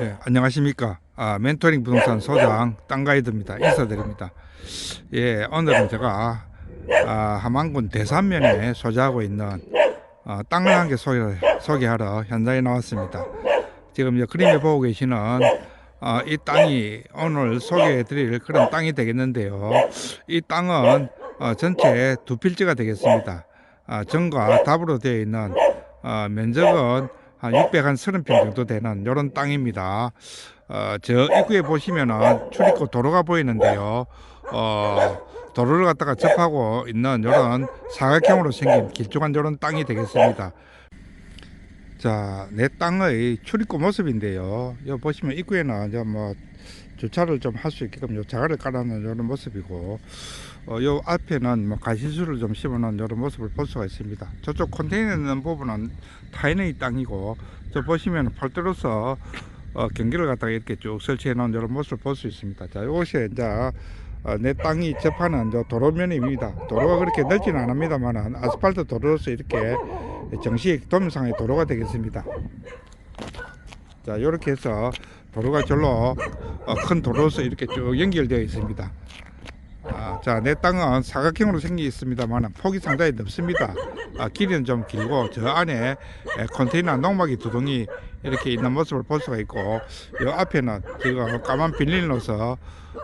네, 안녕하십니까. 아, 멘토링 부동산 소장 땅가이드입니다. 인사드립니다. 예, 오늘은 제가 아, 함안군 대산면에 소재하고 있는 아, 땅을 한 개 소개, 소개하러 현장에 나왔습니다. 지금 이 그림에 보고 계시는 아, 이 땅이 오늘 소개해 드릴 그런 땅이 되겠는데요. 이 땅은 어, 전체 두 필지가 되겠습니다. 아, 정과 답으로 되어 있는 어, 면적은 한 630평 정도 되는 이런 땅입니다. 어, 저 입구에 보시면은 출입구 도로가 보이는데요. 어, 도로를 갖다가 접하고 있는 이런 사각형으로 생긴 길쭉한 이런 땅이 되겠습니다. 자, 내 땅의 출입구 모습인데요. 여기 보시면 입구에는 뭐 주차를 좀 할 수 있게끔 요 자갈을 깔아놓은 이런 모습이고, 어, 요 앞에는 뭐 가시수를 좀 심어놓은 이런 모습을 볼 수가 있습니다. 저쪽 컨테이너 있는 부분은 타인의 땅이고, 저 보시면 폴대로서 어, 경기를 갖다가 이렇게 쭉 설치해 놓은 이런 모습을 볼 수 있습니다. 자, 이것이 이제 어, 내 땅이 접하는 저 도로면입니다. 도로가 그렇게 넓지는 않습니다만 아스팔트 도로로서 이렇게 정식 도면상의 도로가 되겠습니다. 자, 이렇게 해서 도로가 절로 어, 큰 도로로서 이렇게 쭉 연결되어 있습니다. 아, 자, 내 땅은 사각형으로 생겨 있습니다만 폭이 상당히 넓습니다. 아, 길이는 좀 길고 저 안에 에, 컨테이너 농막이 두 동이 이렇게 있는 모습을 볼 수가 있고 이 앞에는 지금 까만 비닐로서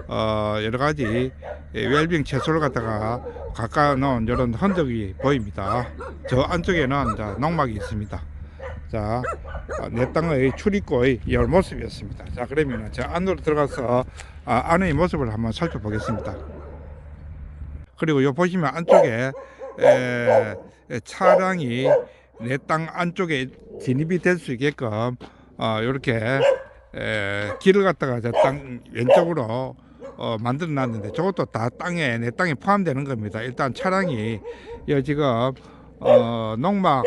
어, 여러 가지 에, 웰빙 채소를 갖다가 가까 놓은 이런 흔적이 보입니다. 저 안쪽에는 자, 농막이 있습니다. 자, 아, 내 땅의 출입구의 이 모습이었습니다. 자, 그러면 저 안으로 들어가서 아, 안의 모습을 한번 살펴보겠습니다. 그리고 요 보시면 안쪽에 에, 에, 차량이 내 땅 안쪽에 진입이 될 수 있게끔 어, 이렇게 에, 길을 갖다가 저 땅 왼쪽으로 어, 만들어 놨는데 저것도 다 땅에 내 땅에 포함되는 겁니다. 일단 차량이 여 지금 어, 농막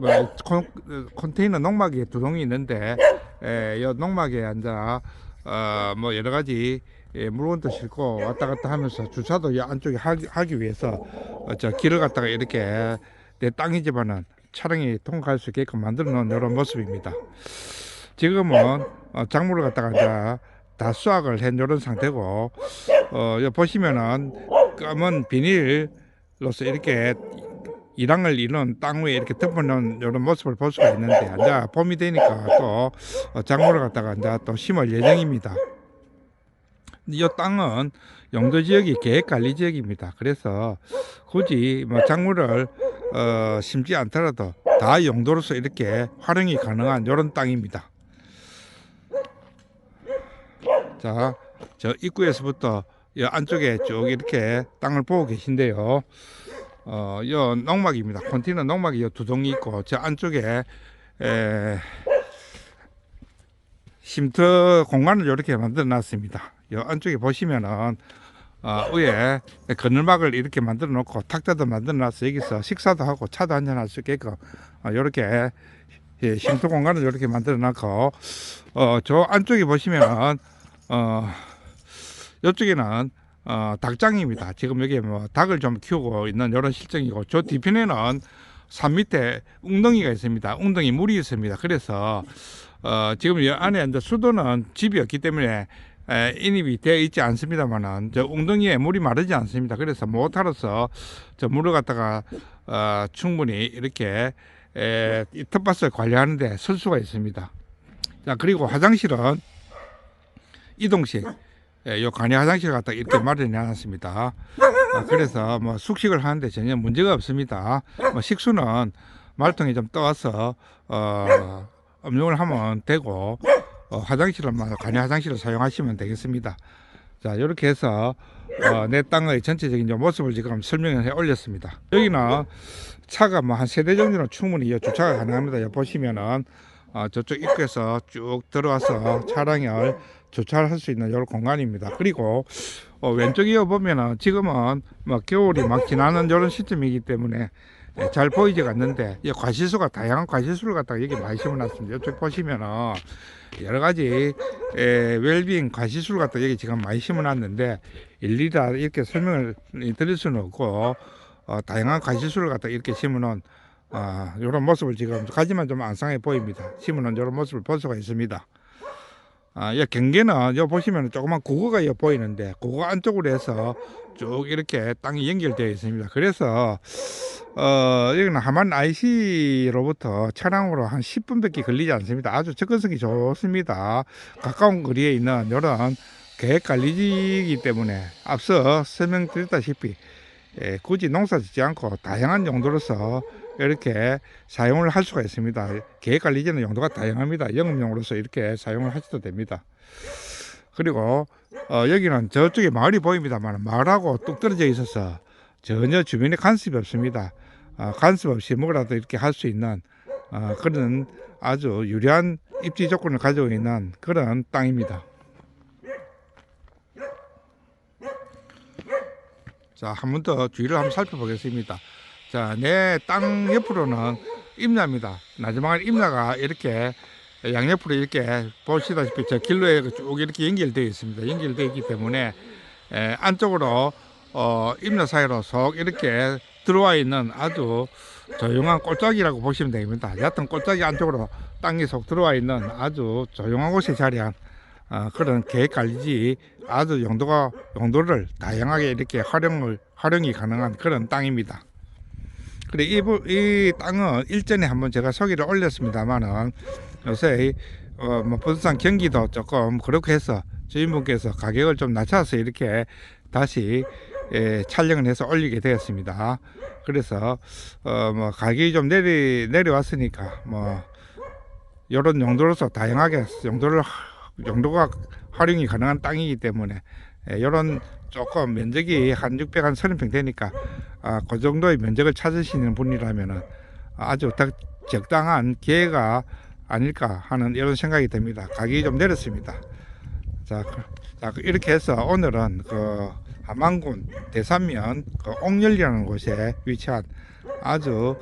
뭐 콘, 컨테이너 농막이 두 동이 있는데 에, 요 농막에 앉아 어, 뭐 여러 가지 예, 물건도 싣고 왔다 갔다 하면서 주차도 이 안쪽에 하기, 하기 위해서 어, 저 길을 갖다가 이렇게 내 땅이지만은 차량이 통과할 수 있게끔 만들어 놓은 이런 모습입니다. 지금은 어, 작물을 갖다가 이제 다 수확을 한 이런 상태고 어, 보시면은 검은 비닐로서 이렇게 이랑을 이룬 땅 위에 이렇게 덮어놓은 이런 모습을 볼 수가 있는데 이제 봄이 되니까 또 어, 작물을 갖다가 이제 또 심을 예정입니다. 이 땅은 용도 지역이 계획 관리 지역입니다. 그래서 굳이 뭐 작물을 어, 심지 않더라도 다 용도로서 이렇게 활용이 가능한 이런 땅입니다. 자, 저 입구에서부터 이 안쪽에 쭉 이렇게 땅을 보고 계신데요. 어, 요 농막입니다. 컨테이너 농막이 요두 동이 있고 저 안쪽에 에, 쉼터 공간을 이렇게 만들어 놨습니다. 요 안쪽에 보시면은 어, 위에 그늘막을 이렇게 만들어 놓고 탁자도 만들어 놨어 여기서 식사도 하고 차도 한잔 할 수 있게끔 어, 이렇게 예, 쉼터 공간을 이렇게 만들어 놨고 어, 저 안쪽에 보시면은 어, 이쪽에는 어, 닭장입니다. 지금 여기 뭐 닭을 좀 키우고 있는 이런 실정이고 저 뒤편에는 산 밑에 웅덩이가 있습니다. 웅덩이 물이 있습니다. 그래서 어, 지금 이 안에 이제 수도는 집이 없기 때문에 에, 인입이 되어 있지 않습니다만은 저 웅덩이에 물이 마르지 않습니다. 그래서 모터로서 저 물을 갖다가 어, 충분히 이렇게 에, 이 텃밭을 관리하는데 쓸 수가 있습니다. 자 그리고 화장실은 이동식 예, 요 간이 화장실 갖다 이렇게 마련해 놨습니다. 어, 그래서 뭐 숙식을 하는데 전혀 문제가 없습니다. 뭐 식수는 말통에 좀 떠와서 어, 음용을 하면 되고 어, 화장실은 뭐 간이 화장실을 사용하시면 되겠습니다. 자 이렇게 해서 어, 내 땅의 전체적인 요 모습을 지금 설명해 올렸습니다. 여기는 차가 뭐 한 세 대 정도는 충분히 이 주차가 가능합니다. 보시면은 어, 저쪽 입구에서 쭉 들어와서 차량을 주차를 할 수 있는 이런 공간입니다. 그리고 어, 왼쪽에 보면은 지금은 뭐 겨울이 막 지나는 이런 시점이기 때문에 예, 잘 보이지가 않는데 이 과실수가 다양한 과실수를 갖다가 여기 많이 심어놨습니다. 이쪽 보시면은 여러 가지 에, 웰빙 과실수를 갖다 여기 지금 많이 심어놨는데 일일이 다 이렇게 설명을 드릴 수는 없고 어, 다양한 과실수를 갖다 이렇게 심어놓은 아, 이런 모습을 지금 가지만 좀 안상해 보입니다. 심은 이런 모습을 볼 수가 있습니다. 아, 이 경계는 여 보시면 조그만 구거가 여 보이는데 구거 안쪽으로 해서 쭉 이렇게 땅이 연결되어 있습니다. 그래서 어, 여기는 하만 IC로부터 차량으로 한 10분밖에 걸리지 않습니다. 아주 접근성이 좋습니다. 가까운 거리에 있는 이런 계획 관리지이기 때문에 앞서 설명드렸다시피 예, 굳이 농사 짓지 않고 다양한 용도로서 이렇게 사용을 할 수가 있습니다. 계획 관리지는 용도가 다양합니다. 영업용으로서 이렇게 사용을 하셔도 됩니다. 그리고 어, 여기는 저쪽에 마을이 보입니다만 마을하고 뚝 떨어져 있어서 전혀 주변에 간섭이 없습니다. 어, 간섭 없이 뭐라도 이렇게 할 수 있는 어, 그런 아주 유리한 입지 조건을 가지고 있는 그런 땅입니다. 자, 한 번 더 주위를 한번 살펴보겠습니다. 자, 내 땅 옆으로는 임야입니다. 나지막한 임야가 이렇게 양옆으로 이렇게 보시다시피 저 길로에 쭉 이렇게 연결되어 있습니다. 연결되어 있기 때문에 에, 안쪽으로 어, 임야 사이로 속 이렇게 들어와 있는 아주 조용한 꼴짝이라고 보시면 됩니다. 얕은 꼴짝이 안쪽으로 땅이 속 들어와 있는 아주 조용한 곳에 자리한 어, 그런 계획 관리지 아주 용도가 용도를 다양하게 이렇게 활용을 활용이 가능한 그런 땅입니다. 그래 이, 부- 이 땅은 일전에 한번 제가 소개를 올렸습니다만은 요새 어, 뭐 부동산 경기도 조금 그렇게 해서 주인분께서 가격을 좀 낮춰서 이렇게 다시 예, 촬영을 해서 올리게 되었습니다. 그래서 어, 뭐 가격이 좀 내리 내려왔으니까 뭐 이런 용도로서 다양하게 용도를 용도가 활용이 가능한 땅이기 때문에 이런 조금 면적이 한 600, 한 30평 되니까 아, 그 정도의 면적을 찾으시는 분이라면 아주 딱 적당한 기회가 아닐까 하는 이런 생각이 듭니다. 가격이 좀 내렸습니다. 자, 그- 자그 이렇게 해서 오늘은 그 함안군 대산면 그 옥열이라는 곳에 위치한 아주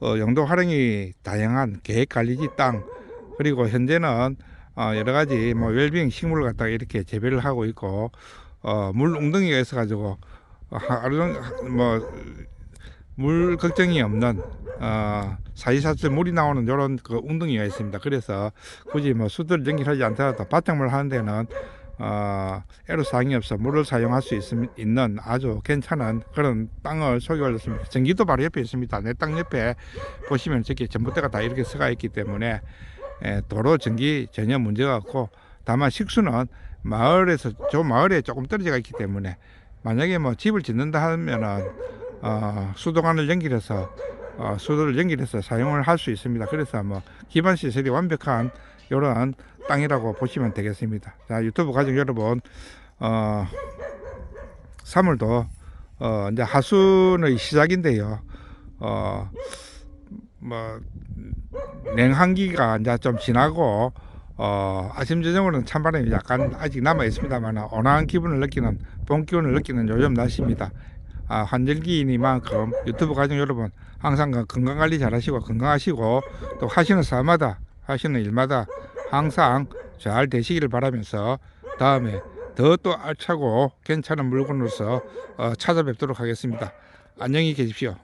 어, 용도 활용이 다양한 계획관리지 땅 그리고 현재는 어, 여러 가지 뭐 웰빙 식물을 갖다가 이렇게 재배를 하고 있고 어, 물 웅덩이가 있어 가지고 하루 종- 뭐, 물 걱정이 없는 어, 사이사슬 물이 나오는 이런 그 웅덩이가 있습니다. 그래서 굳이 뭐 수도를 연결하지 않더라도 바탕물 하는 데는 어, 애로사항이 없어 물을 사용할 수 있, 있는 아주 괜찮은 그런 땅을 소개하였습니다. 전기도 바로 옆에 있습니다. 내 땅 옆에 보시면 저기 전봇대가 다 이렇게 서가 있기 때문에 예, 도로 전기 전혀 문제가 없고 다만 식수는 마을에서 저 마을에 조금 떨어져 있기 때문에 만약에 뭐 집을 짓는다 하면은 어, 수도관을 연결해서 어, 수도를 연결해서 사용을 할 수 있습니다. 그래서 뭐 기반 시설이 완벽한 이러한 땅이라고 보시면 되겠습니다. 자 유튜브 가족 여러분 어, 3월도 어, 이제 하순의 시작인데요. 어, 뭐 냉한기가 이제 좀 지나고 어, 아침 저녁으로는 찬바람이 약간 아직 남아 있습니다만 온화한 기분을 느끼는 봄 기운을 느끼는 요즘 날씨입니다. 아, 환절기이니만큼 유튜브 가족 여러분 항상 그 건강 관리 잘하시고 건강하시고 또 하시는 사마다 하시는 일마다 항상 잘 되시기를 바라면서 다음에 더 또 알차고 괜찮은 물건으로서 어, 찾아뵙도록 하겠습니다. 안녕히 계십시오.